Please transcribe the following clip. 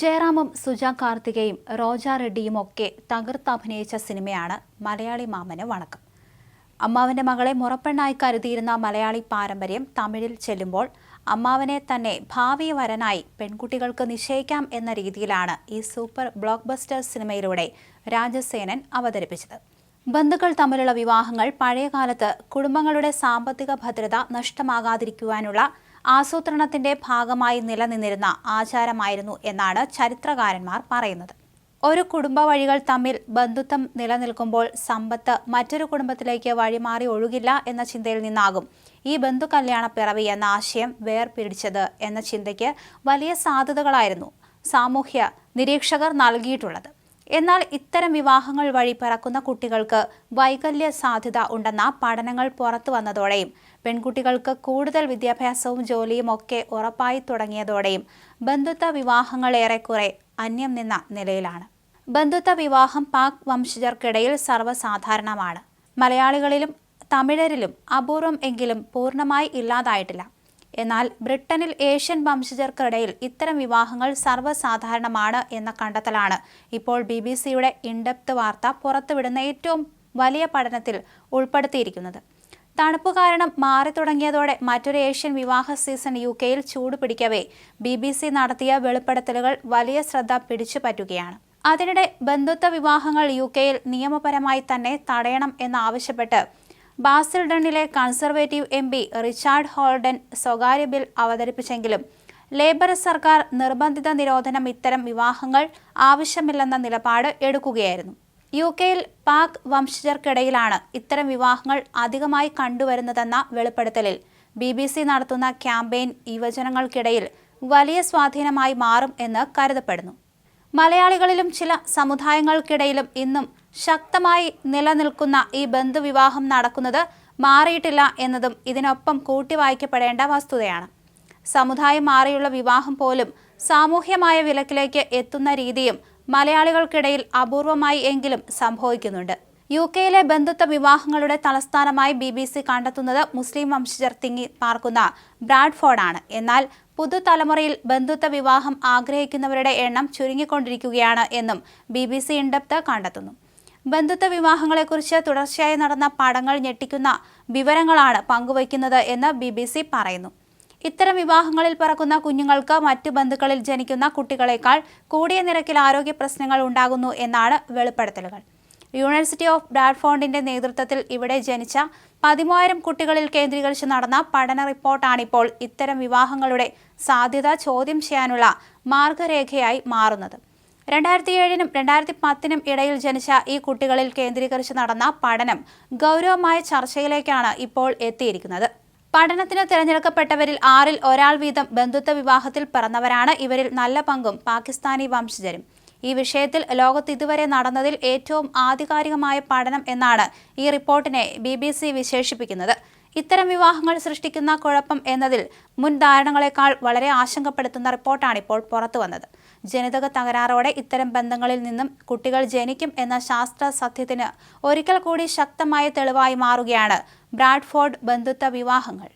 ജയറാമും സുജ കാർത്തികയും റോജ റെഡ്ഡിയും ഒക്കെ തകർത്തഭിനയിച്ച സിനിമയാണ് മലയാളി മാമന് വണക്കം. അമ്മാവന്റെ മകളെ മുറപ്പെണ്ണായി കരുതിയിരുന്ന മലയാളി പാരമ്പര്യം തമിഴിൽ ചെല്ലുമ്പോൾ അമ്മാവനെ തന്നെ ഭാവി വരനായി പെൺകുട്ടികൾക്ക് നിശ്ചയിക്കാം എന്ന രീതിയിലാണ് ഈ സൂപ്പർ ബ്ലോക്ക് ബസ്റ്റർ സിനിമയിലൂടെ രാജസേനൻ അവതരിപ്പിച്ചത്. ബന്ധുക്കൾ തമ്മിലുള്ള വിവാഹങ്ങൾ പഴയകാലത്ത് കുടുംബങ്ങളുടെ സാമ്പത്തിക ഭദ്രത നഷ്ടമാകാതിരിക്കുവാനുള്ള ആസൂത്രണത്തിന്റെ ഭാഗമായി നിലനിന്നിരുന്ന ആചാരമായിരുന്നു എന്നാണ് ചരിത്രകാരന്മാർ പറയുന്നത്. ഒരു കുടുംബ വഴികൾ തമ്മിൽ ബന്ധുത്വം നിലനിൽക്കുമ്പോൾ സമ്പത്ത് മറ്റൊരു കുടുംബത്തിലേക്ക് വഴിമാറി ഒഴുകില്ല എന്ന ചിന്തയിൽ നിന്നാകും ഈ ബന്ധു കല്യാണ പിറവി എന്ന ആശയം വേർപിടിച്ചത് എന്ന ചിന്തയ്ക്ക് വലിയ സാധ്യതകളായിരുന്നു സാമൂഹ്യ നിരീക്ഷകർ നൽകിയിട്ടുള്ളത്. എന്നാൽ ഇത്തരം വിവാഹങ്ങൾ വഴി പിറക്കുന്ന കുട്ടികൾക്ക് വൈകല്യ സാധ്യത ഉണ്ടെന്ന പഠനങ്ങൾ പുറത്തു വന്നതോടെയും പെൺകുട്ടികൾക്ക് കൂടുതൽ വിദ്യാഭ്യാസവും ജോലിയും ഒക്കെ ഉറപ്പായി തുടങ്ങിയതോടെയും ബന്ധുത്വ വിവാഹങ്ങൾ ഏറെക്കുറെ അന്യം നിന്ന നിലയിലാണ്. ബന്ധുത്വ വിവാഹം പാക് വംശജർക്കിടയിൽ സർവസാധാരണമാണ്. മലയാളികളിലും തമിഴരിലും അപൂർവം എങ്കിലും പൂർണമായി ഇല്ലാതായിട്ടില്ല. എന്നാൽ ബ്രിട്ടനിൽ ഏഷ്യൻ വംശജർക്കിടയിൽ ഇത്തരം വിവാഹങ്ങൾ സർവസാധാരണമാണ് എന്ന കണ്ടെത്തലാണ്. ഇപ്പോൾ ബി ബി സിയുടെ ഇൻഡെപ്ത് വാർത്ത പുറത്തുവിടുന്ന ഏറ്റവും വലിയ പഠനത്തിൽ ഉൾപ്പെടുത്തിയിരിക്കുന്നത്. തണുപ്പ് കാരണം മാറി തുടങ്ങിയതോടെ മറ്റൊരു ഏഷ്യൻ വിവാഹ സീസൺ യു കെയിൽ ചൂട് പിടിക്കവേ ബി ബി സി നടത്തിയ വെളിപ്പെടുത്തലുകൾ വലിയ ശ്രദ്ധ പിടിച്ചു പറ്റുകയാണ്. അതിനിടെ ബന്ധുത്വ വിവാഹങ്ങൾ യു കെയിൽ നിയമപരമായി തന്നെ തടയണം എന്നാവശ്യപ്പെട്ട് ബാസിൽഡണിലെ conservative M P Richard Holden സ്വകാര്യ ബിൽ അവതരിപ്പിച്ചെങ്കിലും ലേബർ സർക്കാർ നിർബന്ധിത നിരോധനം ഇത്തരം വിവാഹങ്ങൾ ആവശ്യമില്ലെന്ന നിലപാട് എടുക്കുകയായിരുന്നു. യു കെയിൽ പാക് വംശജർക്കിടയിലാണ് ഇത്തരം വിവാഹങ്ങൾ അധികമായി കണ്ടുവരുന്നതെന്ന വെളിപ്പെടുത്തലിൽ ബി ബി സി നടത്തുന്ന ക്യാമ്പയിൻ യുവജനങ്ങൾക്കിടയിൽ വലിയ സ്വാധീനമായി മാറും എന്ന് കരുതപ്പെടുന്നു. മലയാളികളിലും ചില സമുദായങ്ങൾക്കിടയിലും ഇന്നും ശക്തമായി നിലനിൽക്കുന്ന ഈ ബന്ധുവിവാഹം നടക്കുന്നത് മാറിയിട്ടില്ല എന്നതും ഇതിനൊപ്പം കൂട്ടിവായിക്കപ്പെടേണ്ട വസ്തുതയാണ്. സമുദായം മാറിയുള്ള വിവാഹം പോലും സാമൂഹ്യമായ വിലക്കിലേക്ക് എത്തുന്ന രീതിയും മലയാളികൾക്കിടയിൽ അപൂർവമായി എങ്കിലും സംഭവിക്കുന്നുണ്ട്. യു കെയിലെ ബന്ധുത്വ വിവാഹങ്ങളുടെ തലസ്ഥാനമായി ബി ബി സി കണ്ടെത്തുന്നത് മുസ്ലിം വംശജർ തിങ്ങി പാർക്കുന്ന ബ്രാഡ്ഫോർഡാണ്. എന്നാൽ പുതുതലമുറയിൽ ബന്ധുത്വ വിവാഹം ആഗ്രഹിക്കുന്നവരുടെ എണ്ണം ചുരുങ്ങിക്കൊണ്ടിരിക്കുകയാണ് എന്നും ബി ബി സി ഇൻഡപ്ത് കണ്ടെത്തുന്നു. ബന്ധുത്വ വിവാഹങ്ങളെക്കുറിച്ച് തുടർച്ചയായി നടന്ന പഠങ്ങൾ ഞെട്ടിക്കുന്ന വിവരങ്ങളാണ് പങ്കുവയ്ക്കുന്നത് എന്ന് ബി ബി സി പറയുന്നു. ഇത്തരം വിവാഹങ്ങളിൽ പറക്കുന്ന കുഞ്ഞുങ്ങൾക്ക് മറ്റു ബന്ധുക്കളിൽ ജനിക്കുന്ന കുട്ടികളെക്കാൾ കൂടിയ നിരക്കിൽ ആരോഗ്യ പ്രശ്നങ്ങൾ ഉണ്ടാകുന്നു എന്നാണ് വെളിപ്പെടുത്തലുകൾ. യൂണിവേഴ്സിറ്റി ഓഫ് ഡാർഫോണ്ടിന്റെ നേതൃത്വത്തിൽ ഇവിടെ ജനിച്ച പതിമൂവായിരം കുട്ടികളിൽ കേന്ദ്രീകരിച്ച് നടന്ന പഠന റിപ്പോർട്ടാണിപ്പോൾ ഇത്തരം വിവാഹങ്ങളുടെ സാധ്യത ചോദ്യം ചെയ്യാനുള്ള മാർഗരേഖയായി മാറുന്നത്. രണ്ടായിരത്തി ഏഴിനും രണ്ടായിരത്തി പത്തിനും ഇടയിൽ ജനിച്ച ഈ കുട്ടികളിൽ കേന്ദ്രീകരിച്ച് നടന്ന പഠനം ഗൗരവമായ ചർച്ചയിലേക്കാണ് ഇപ്പോൾ എത്തിയിരിക്കുന്നത്. പഠനത്തിന് തിരഞ്ഞെടുക്കപ്പെട്ടവരിൽ ആറിൽ ഒരാൾ വീതം ബന്ധുത്വ വിവാഹത്തിൽ പിറന്നവരാണ് ഇവരിൽ നല്ല പങ്കും പാകിസ്ഥാനി വംശജരും. ഈ വിഷയത്തിൽ ലോകത്ത് ഇതുവരെ നടന്നതിൽ ഏറ്റവും ആധികാരികമായ പഠനം എന്നാണ് ഈ റിപ്പോർട്ടിനെ ബി ബി സി വിശേഷിപ്പിക്കുന്നത്. ഇത്തരം വിവാഹങ്ങൾ സൃഷ്ടിക്കുന്ന കുഴപ്പം എന്നതിൽ മുൻ ധാരണകളെക്കാൾ വളരെ ആശങ്കപ്പെടുത്തുന്ന റിപ്പോർട്ടാണ് ഇപ്പോൾ പുറത്തു വന്നത്. ജനിതക തകരാറോടെ ഇത്തരം ബന്ധങ്ങളിൽ നിന്നും കുട്ടികൾ ജനിക്കും എന്ന ശാസ്ത്ര സത്യത്തിന് ഒരിക്കൽ കൂടി ശക്തമായ തെളിവായി മാറുകയാണ് ബ്രാഡ്ഫോർഡ് ബന്ധുത്വ വിവാഹങ്ങൾ.